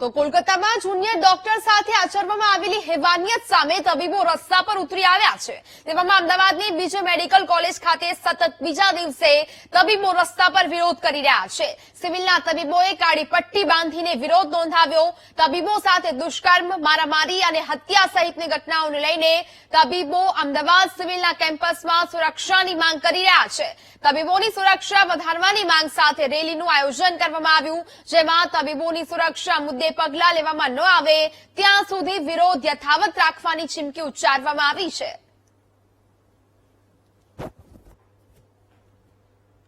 તો કોલકાતામાં junior doctor સાથે આચરવામાં આવેલી હેવાનિયત સામે તબીબો રસ્તા પર ઉતરી આવ્યા છે. તેવામાં અમદાવાદની બીજે મેડિકલ કોલેજ ખાતે સતત બીજા દિવસે તબીબો રસ્તા પર વિરોધ કરી રહ્યા છે. સિવિલના તબીબોએ કાળી પટ્ટી બાંધીને વિરોધ નોંધાવ્યો. તબીબો સાથે દુષ્કર્મ, મારામારી અને હત્યા સહિતની ઘટનાઓને લઈને તબીબો અમદાવાદ સિવિલના કેમ્પસમાં સુરક્ષાની માંગ કરી રહ્યા છે. તબીબોની સુરક્ષા વધારવાની માંગ સાથે રેલીનું આયોજન કરવામાં આવ્યું, જેમાં તબીબોની સુરક્ષા મુદ્દે પગલાં લેવામાં ન આવે ત્યાં સુધી વિરોધ યથાવત રાખવાની ચીમકી ઉચ્ચારવામાં આવી છે.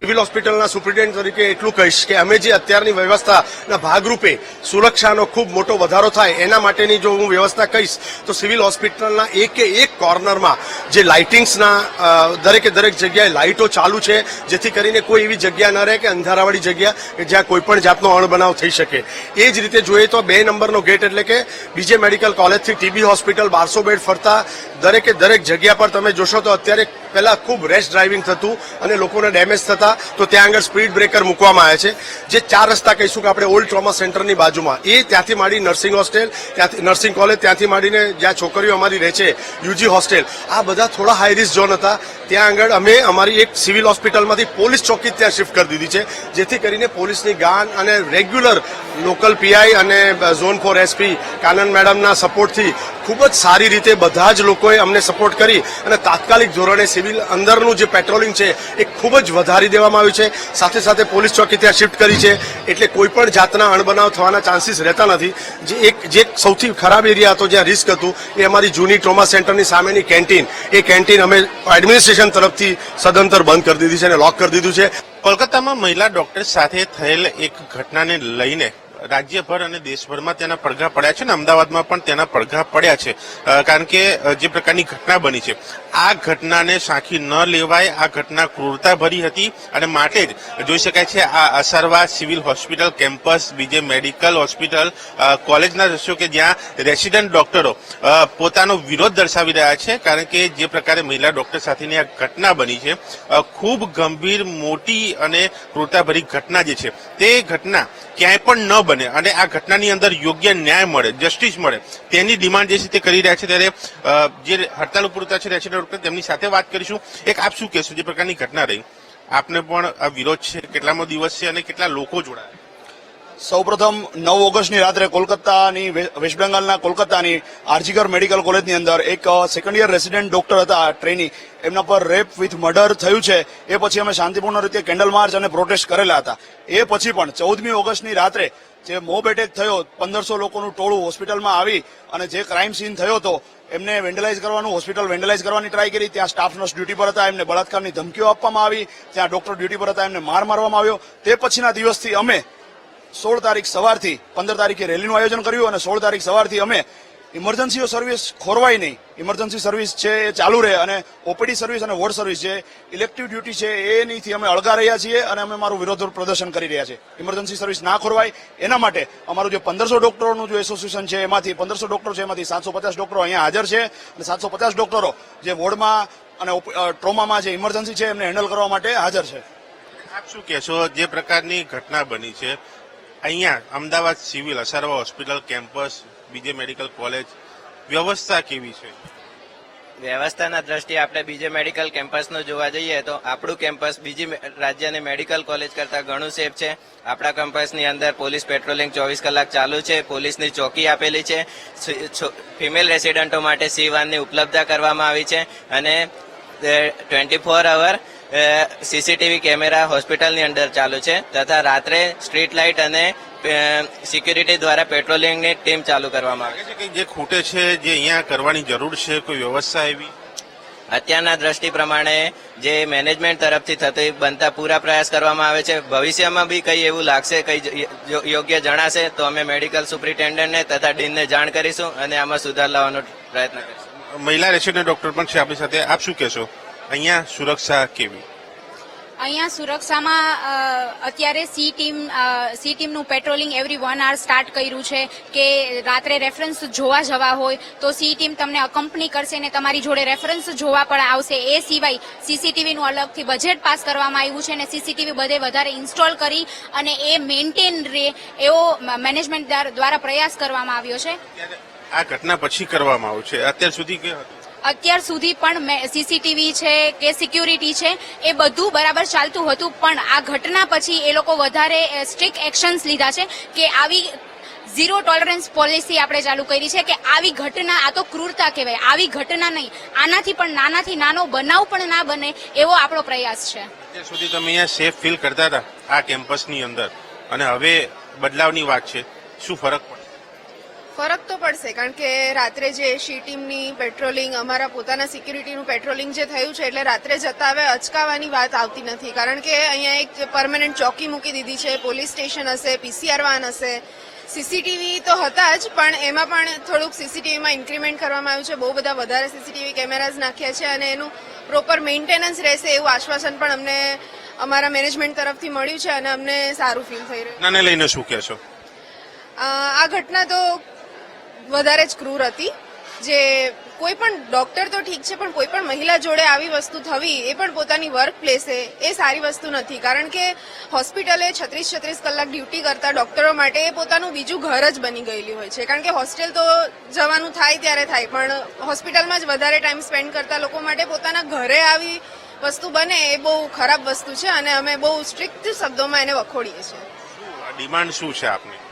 સિવિલ હોસ્પિટલના સુપ્રિન્ટેન્ડન્ટ તરીકે એટલું કહીશ કે અમે જે અત્યારની વ્યવસ્થાના ભાગરૂપે સુરક્ષાનો ખૂબ મોટો વધારો થાય એના માટેની જો હું વ્યવસ્થા કહીશ, તો સિવિલ હોસ્પિટલના એકે એક કોર્નરમાં જે લાઇટિંગ્સના દરેકે દરેક જગ્યાએ લાઇટો ચાલુ છે, જેથી કરીને કોઈ એવી જગ્યા ન રહે કે અંધારાવાળી જગ્યા કે જ્યાં કોઈ પણ જાતનો અણબનાવ થઈ શકે. એ જ રીતે જોઈએ તો બે નંબરનો ગેટ એટલે કે બીજે મેડિકલ કોલેજથી ટીબી હોસ્પિટલ બારસો બેડ ફરતા દરેકે દરેક જગ્યા પર તમે જોશો તો અત્યારે પહેલા ખૂબ રેશ ડ્રાઇવિંગ થતું અને લોકોને ડેમેજ થતા, તો ત્યાં આગળ સ્પીડ બ્રેકર મૂકવામાં આવે છે, જે ચાર રસ્તા કહીશું કે આપણે ઓલ્ડ ટ્રોમા સેન્ટરની બાજુમાં. એ ત્યાંથી માંડી નર્સિંગ હોસ્ટેલ, ત્યાંથી નર્સિંગ કોલેજ, ત્યાંથી માંડીને જ્યાં છોકરીઓ અમારી રહે છે, યુજી હોસ્ટેલ. આ બધા થોડા હાઈ ઝોન હતા. ત્યાં આગળ અમે અમારી એક સિવિલ હોસ્પિટલમાંથી પોલીસ ચોકી ત્યાં શિફ્ટ કરી દીધી છે, જેથી કરીને પોલીસની ગાન અને રેગ્યુલર લોકલ પીઆઈ અને ઝોન ફોર એસપી કાનન મેડમના સપોર્ટથી ખૂબ જ સારી રીતે બધા જ લોકોએ અમને સપોર્ટ કરી અને તાત્કાલિક ધોરણે સિવિલ અંદરનું જે પેટ્રોલિંગ છે એ ખૂબ જ વધારી દેવામાં આવ્યું છે. સાથે સાથે પોલીસ ચોકી ત્યાં શિફ્ટ કરી છે. એટલે કોઈ પણ જાતના અણબનાવ થવાના ચાન્સીસ રહેતા નથી. જે એક, જે સૌથી ખરાબ એરિયા હતો જ્યાં રિસ્ક હતું એ અમારી જૂની ટ્રોમા સેન્ટરની સામેની કેન્ટીન. એ કેન્ટીન અમે એડમિનિસ્ટ્રેશન તરફથી સદંતર બંધ કરી દીધી છે અને લોક કરી દીધું છે. કોલકાતામાં મહિલા ડોક્ટર સાથે થયેલ એક ઘટનાને લઈને રાજ્યભર અને દેશભરમાં તેના પડઘા પડ્યા છે અને અમદાવાદમાં પણ તેના પડઘા પડ્યા છે. કારણ કે જે પ્રકારની ઘટના બની છે, આ ઘટનાને સાંખી ન લેવાય, આ ઘટના ક્રૂરતા ભરી હતી અને માટે જ જોઈ શકાય છે, આ Asarwa civil hospital campus, BJ medical hospital કોલેજના દ્રશ્યો કે જ્યાં રેસિડન્ટ ડોક્ટરો પોતાનો વિરોધ દર્શાવી રહ્યા છે, કારણ કે જે પ્રકારે મહિલા ડોક્ટર સાથેની આ ઘટના બની છે ખૂબ ગંભીર, મોટી અને ક્રૂરતાભરી ઘટના જે છે, તે ઘટના ક્યાંય પણ ન બને. અને આ ઘટનાની અંદર યોગ્ય ન્યાય મળે જસ્ટિસ મળે. તેની ડિમાન્ડ જે છે તે કરી રહ્યા છે ત્યારે જે હડતાલ ઉપર ઉતર્યા છે રેસિડન્ટ તેમની સાથે વાત કરીશું. એક આપ શું કહેશો જે પ્રકારની ઘટના રહી? આપને પણ આ વિરોધ છે, કેટલામો દિવસ છે અને કેટલા લોકો જોડાયા? સૌપ્રથમ નવ ઓગસ્ટની રાત્રે કોલકાતાની વેસ્ટ બેંગાલના કોલકાતાની આરજીકર મેડિકલ કોલેજની અંદર એક સેકન્ડ યર રેસિડેન્ટ ડોક્ટર હતા ટ્રેની એમના પર રેપ વિથ મર્ડર થયું છે. એ પછી અમે શાંતિપૂર્ણ રીતે કેન્ડલ માર્ચ અને પ્રોટેસ્ટ કરેલા હતા. એ પછી પણ ચૌદમી ઓગસ્ટની રાત્રે જે મોબ એટેક થયો, પંદરસો લોકોનું ટોળું હોસ્પિટલમાં આવી અને જે ક્રાઇમ સીન થયો હતો, એમને વેન્ડલાઇઝ કરવાનું હોસ્પિટલ વેન્ડલાઇઝ કરવાની ટ્રાય કરી. ત્યાં સ્ટાફ નર્સ ડ્યુટી પર હતા, એમને બળાત્કારની ધમકીઓ આપવામાં આવી. ત્યાં ડોક્ટર ડ્યુટી પર હતા, એમને માર મારવામાં આવ્યો. તે પછીના દિવસથી અમે સોળ તારીખ સવારથી, પંદર તારીખે રેલીનું આયોજન કર્યું અને સોળ તારીખ સવારથી અમે ઇમરજન્સી સર્વિસ ખોરવાય નહીં. ઇમરજન્સી સર્વિસ છે એ ચાલુ રહે અને ઓપીડી સર્વિસ અને વોર્ડ સર્વિસ છે ઇલેક્ટિવ ડ્યુટી છે એ નહીંથી અમે અળગા રહ્યા છીએ અને અમે મારું વિરોધ પ્રદર્શન કરી રહ્યા છીએ. ઇમરજન્સી સર્વિસ ના ખોરવાય. એના માટે અમારું જે પંદરસો ડોક્ટરોનું જે એસોસિએશન છે એમાંથી, પંદરસો ડોક્ટરો છે એમાંથી સાતસો પચાસ ડોક્ટરો અહીંયા હાજર છે અને સાતસો પચાસ ડોક્ટરો જે વોર્ડમાં અને ટ્રોમામાં જે ઇમરજન્સી છે એમને હેન્ડલ કરવા માટે હાજર છે. આપ શું કહેશો? જે પ્રકારની ઘટના બની છે, અહીંયા Ahmedabad civil, Asarwa hospital, campus BJ medical college, વ્યવસ્થા કેવી છે? વ્યવસ્થાના દ્રષ્ટિએ આપણે બીજે મેડિકલ કેમ્પસનું જોવા જઈએ તો આપણું કેમ્પસ બીજી રાજ્યની મેડિકલ કોલેજ કરતાં ઘણું સેફ છે. આપણા કેમ્પસની અંદર પોલીસ પેટ્રોલિંગ ચોવીસ કલાક ચાલુ છે. પોલીસની ચોકી આપેલી છે. ફિમેલ રેસિડન્ટો માટે સી વાનની ઉપલબ્ધતા કરવામાં આવી છે. અને twenty four hour CCTV camera હોસ્પિટલની અંદર ચાલુ છે તથા રાત્રે સ્ટ્રીટ લાઇટ અને સિક્યુરિટી દ્વારા પેટ્રોલિંગની ટીમ ચાલુ કરવામાં આવે છે કે જે ખૂટે છે જે અહીંયા કરવાની જરૂર છે કોઈ વ્યવસ્થા એવી? અત્યારના દ્રષ્ટિ પ્રમાણે જે મેનેજમેન્ટ તરફથી થતી બનતા પૂરા પ્રયાસ કરવામાં આવે છે. ભવિષ્યમાં બી કંઈ એવું લાગશે કંઈ યોગ્ય જણાશે તો અમે મેડિકલ સુપ્રિન્ટેન્ડન્ટને તથા ડીનને જાણ કરીશું અને આમાં સુધાર લાવવાનો પ્રયત્ન કરીશું. મહિલા રેસિડેન્ટ ડોક્ટર પણ છે આપણી સાથે. આપ શું કહેશો? અહીંયા સુરક્ષા કેવી? અહીંયા સુરક્ષામાં અત્યારે સી ટીમ સી ટીમનું patrolling every one hour start કર્યું છે કે રાત્રે રેફરન્સ જોવા જવા હોય તો સી ટીમ તમને અકંપની કરશે ને તમારી જોડે રેફરન્સ જોવા પણ આવશે. એ સિવાય સીસીટીવીનું અલગથી બજેટ પાસ કરવામાં આવ્યું છે અને સીસીટીવી બધે વધારે ઇન્સ્ટોલ કરી અને એ મેન્ટેન રહે એવો મેનેજમેન્ટ દ્વારા પ્રયાસ કરવામાં આવ્યો છે. આ ઘટના પછી કરવામાં આવ્યું છે. અત્યાર સુધી કે અત્યાર સુધી પણ સીસીટીવી છે, કે સિક્યુરિટી છે, એ બધું બરાબર ચાલતું હતું. પણ આ ઘટના પછી એ લોકો વધારે સ્ટ્રિક્ટ એક્શન્સ લીધા છે કે આવી ઝીરો ટોલરન્સ પોલિસી આપણે ચાલુ કરી છે કે આવી ઘટના, આ તો ક્રૂરતા કહેવાય, આવી ઘટના નહીં. આનાથી પણ નાનાથી નાનો બનાવ પણ ના બને એવો આપણો પ્રયાસ છે. અત્યાર સુધી તમે અહીંયા સેફ ફીલ કરતા હતા આ કેમ્પસની અંદર. અને હવે બદલાવની વાત છે. શું ફરક ફરક તો પડશે કારણ કે રાત્રે જે શી ટીમની પેટ્રોલિંગ અમારા પોતાના સિક્યુરિટીનું પેટ્રોલિંગ જે થયું છે એટલે રાત્રે જતા હવે અચકાવાની વાત આવતી નથી. કારણ કે અહીંયા એક પરમનન્ટ ચોકી મૂકી દીધી છે પોલીસ સ્ટેશન હશે પીસીઆર વાન હશે. સીસીટીવી તો હતા જ પણ એમાં પણ થોડુંક સીસીટીવીમાં ઇન્ક્રીમેન્ટ કરવામાં આવ્યું છે. બહુ બધા વધારે સીસીટીવી કેમેરાઝ નાખ્યા છે અને એનું પ્રોપર મેન્ટેનન્સ રહેશે એવું આશ્વાસન પણ અમને અમારા મેનેજમેન્ટ તરફથી મળ્યું છે અને અમને સારું ફીલ થઈ રહ્યું ઘટનાને લઈને શું કહેશો આ ઘટના તો વધારે જ ક્રૂર હતી. જે કોઈ પણ ડોક્ટર તો ઠીક છે, પણ કોઈ પણ મહિલા જોડે આવી વસ્તુ થવી એ પણ પોતાની વર્ક પ્લેસે એ સારી વસ્તુ નથી. કારણ કે હોસ્પિટલે છત્રીસ છત્રીસ કલાક ડ્યુટી કરતા ડોક્ટરો માટે એ પોતાનું બીજું ઘર જ બની ગયેલી હોય છે. કારણ કે હોસ્ટેલ તો જવાનું થાય ત્યારે થાય, પણ હોસ્પિટલમાં જ વધારે ટાઈમ સ્પેન્ડ કરતા લોકો માટે પોતાના ઘરે આવી વસ્તુ બને એ બહુ ખરાબ વસ્તુ છે અને અમે બહુ સ્ટ્રિક્ટ શબ્દોમાં એને વખોડીએ છીએ. ડિમાન્ડ શું છે આપની?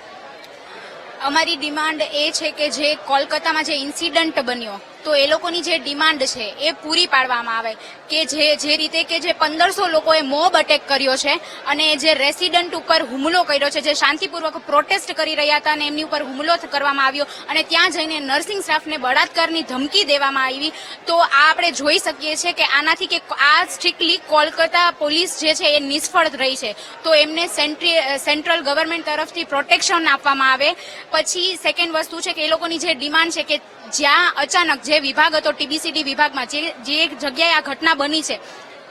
અમારી ડિમાન્ડ એ છે કે જે કોલકાતામાં જે ઇન્સિડન્ટ બન્યો તો એ લોકોની જે ડિમાન્ડ છે એ પૂરી પાડવામાં આવે. કે જે જે રીતે કે જે પંદરસો લોકોએ મોબ અટેક કર્યો છે અને જે રેસિડન્ટ ઉપર હુમલો કર્યો છે, જે શાંતિપૂર્વક પ્રોટેસ્ટ કરી રહ્યા હતા અને એમની ઉપર હુમલો કરવામાં આવ્યો અને ત્યાં જઈને નર્સિંગ સ્ટાફને બળાત્કારની ધમકી દેવામાં આવી, તો આ આપણે જોઈ શકીએ છીએ કે આનાથી કે આ સ્ટ્રિક્ટલી કોલકાતા પોલીસ જે છે એ નિષ્ફળ રહી છે. તો એમને સેન્ટ્રી સેન્ટ્રલ ગવર્મેન્ટ તરફથી પ્રોટેક્શન આપવામાં આવે. પછી સેકન્ડ વસ્તુ છે કે એ લોકોની જે ડિમાન્ડ છે કે જ્યાં અચાનક જે વિભાગ હતો ટીબીસીડી વિભાગમાં, જે જે જગ્યાએ આ ઘટના બની છે,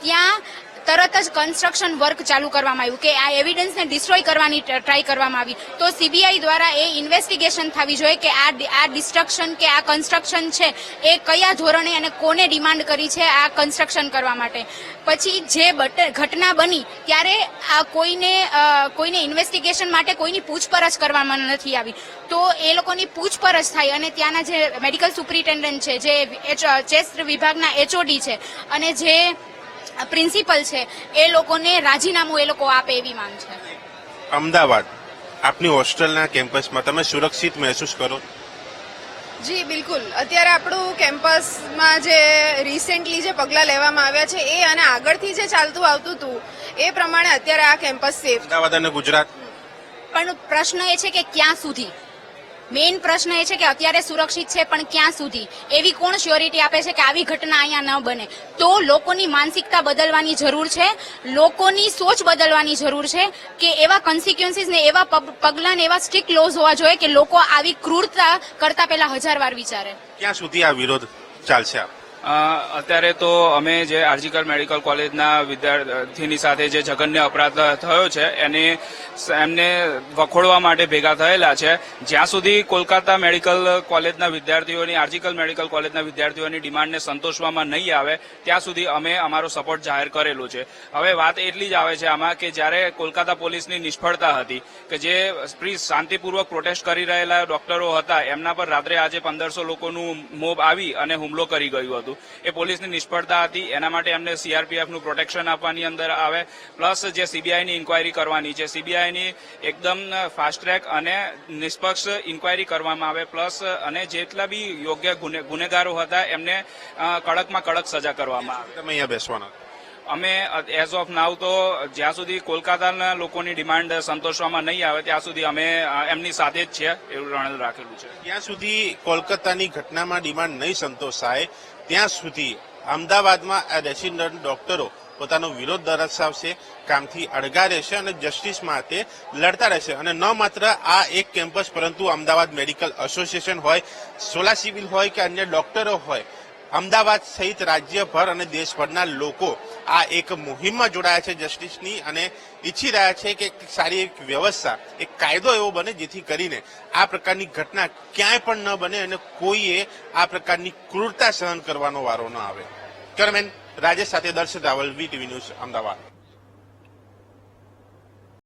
ત્યાં તરત જ કન્સ્ટ્રક્શન વર્ક ચાલુ કરવામાં આવ્યું કે આ એવિડન્સને ડિસ્ટ્રોય કરવાની ટ્રાય કરવામાં આવી. તો સીબીઆઈ દ્વારા એ ઇન્વેસ્ટિગેશન થવી જોઈએ કે આ આ ડિસ્ટ્રક્શન કે આ કન્સ્ટ્રક્શન છે એ કયા ધોરણે અને કોને ડિમાન્ડ કરી છે આ કન્સ્ટ્રક્શન કરવા માટે. પછી જે ઘટના બની ત્યારે આ કોઈને કોઈને ઇન્વેસ્ટિગેશન માટે કોઈની પૂછપરછ કરવામાં નથી આવી. તો એ લોકોની પૂછપરછ થાય અને ત્યાંના જે મેડિકલ સુપ્રિન્ટેન્ડન્ટ છે, જે ચેસ્ટ વિભાગના એચઓડી છે અને જે પ્રિન્સિપલ છે એ લોકોને રાજીનામું એ લોકો આપે એવી માંગ છે. અમદાવાદ આપની હોસ્ટેલના કેમ્પસમાં તમે સુરક્ષિત મહેસૂસ કરો? જી બિલકુલ. અત્યારે આપણું કેમ્પસમાં જે રિસેન્ટલી જે પગલાં લેવામાં આવ્યા છે એ અને આગળથી જે ચાલતું આવતું હતું એ પ્રમાણે અત્યારે આ કેમ્પસ સેફ અમદાવાદ અને ગુજરાત? પણ પ્રશ્ન એ છે કે ક્યાં સુધી? મેઇન પ્રશ્ન એ છે કે અત્યારે સુરક્ષિત છે પણ ક્યાં સુધી? એવી કોણ શ્યોરિટી આપે છે કે આવી ઘટના અહીંયા ન બને? તો લોકોની માનસિકતા બદલવાની જરૂર છે, લોકોની સોચ બદલવાની જરૂર છે કે એવા કોન્સિક્વન્સીસ ને એવા પગ- પગલાં ને એવા સ્ટ્રિક્ટ લોઝ હોવા જોઈએ કે લોકો આવી ક્રૂરતા કરતા પહેલા હજાર વાર વિચારે. ક્યાં સુધી આ વિરોધ ચાલશે અત્યારે તો અમે જે આરજીકર મેડિકલ કોલેજના વિદ્યાર્થીની સાથે જે જઘન્ય અપરાધ થયો છે, એને એમને વખોડવા માટે ભેગા થયેલા છે. જ્યાં સુધી કોલકાતા મેડિકલ કોલેજના વિદ્યાર્થીઓની આરજીકલ મેડિકલ કોલેજના વિદ્યાર્થીઓની ડિમાન્ડને સંતોષવામાં નહીં આવે, ત્યાં સુધી અમે અમારો સપોર્ટ જાહેર કરેલો છે. હવે વાત એટલી જ આવે છે આમાં કે જ્યારે કોલકાતા પોલીસની નિષ્ફળતા હતી, કે જે પ્રી શાંતિપૂર્વક પ્રોટેસ્ટ કરી રહેલા ડોક્ટરો હતા, એમના પર રાત્રે આજે પંદરસો લોકોનું મોબ આવી અને હુમલો કરી ગયું હતું. એ પોલીસની નિષ્ફળતા હતી. એના માટે એમને સીઆરપીએફનું પ્રોટેક્શન આપવાની અંદર આવે. પ્લસ જે સીબીઆઈની ઇન્કવાયરી કરવાની. છે સીબીઆઈની એકદમ ફાસ્ટ ટ્રેક અને નિષ્પક્ષ ઇન્કવાયરી કરવામાં આવે. પ્લસ અને જેટલા બી યોગ્ય ગુનેગારો હતા એમને કડકમાં કડક સજા કરવામાં આવે. તમે અહીંયા બેસવાના અમે એઝ ઓફ નાવ તો જ્યાં સુધી કોલકાતાના લોકોની ડિમાન્ડ સંતોષવામાં નહીં આવે ત્યાં સુધી અમે એમની સાથે જ છીએ એવું રણલ રાખેલું છે. ત્યાં સુધી કોલકાતાની ઘટનામાં ડિમાન્ડ નહીં સંતોષાય ત્યાં સુધી અમદાવાદમાં આ રેસિડન્ટ ડોક્ટરો પોતાનો વિરોધ દર્શાવશે, કામથી અળગા રહેશે અને જસ્ટિસ માટે લડતા રહેશે. અને ન માત્ર આ એક કેમ્પસ પરંતુ અમદાવાદ મેડિકલ એસોસિએશન હોય, સોલા સિવિલ હોય કે અન્ય ડોક્ટરો હોય અમદાવાદ સહિત રાજ્યભર અને દેશભરના લોકો આ એક મુહિમમાં જોડાયા છે જસ્ટિસની અને ઈચ્છી રહ્યા છે કે સારી એક વ્યવસ્થા, એક કાયદો એવો બને જેથી કરીને આ પ્રકારની ઘટના ક્યાંય પણ ન બને અને કોઈએ આ પ્રકારની ક્રૂરતા સહન કરવાનો વારો ન આવે. ચેરમેન રાજેશ સાથે દર્શન રાવલ વીટીવી ન્યૂઝ, અમદાવાદ.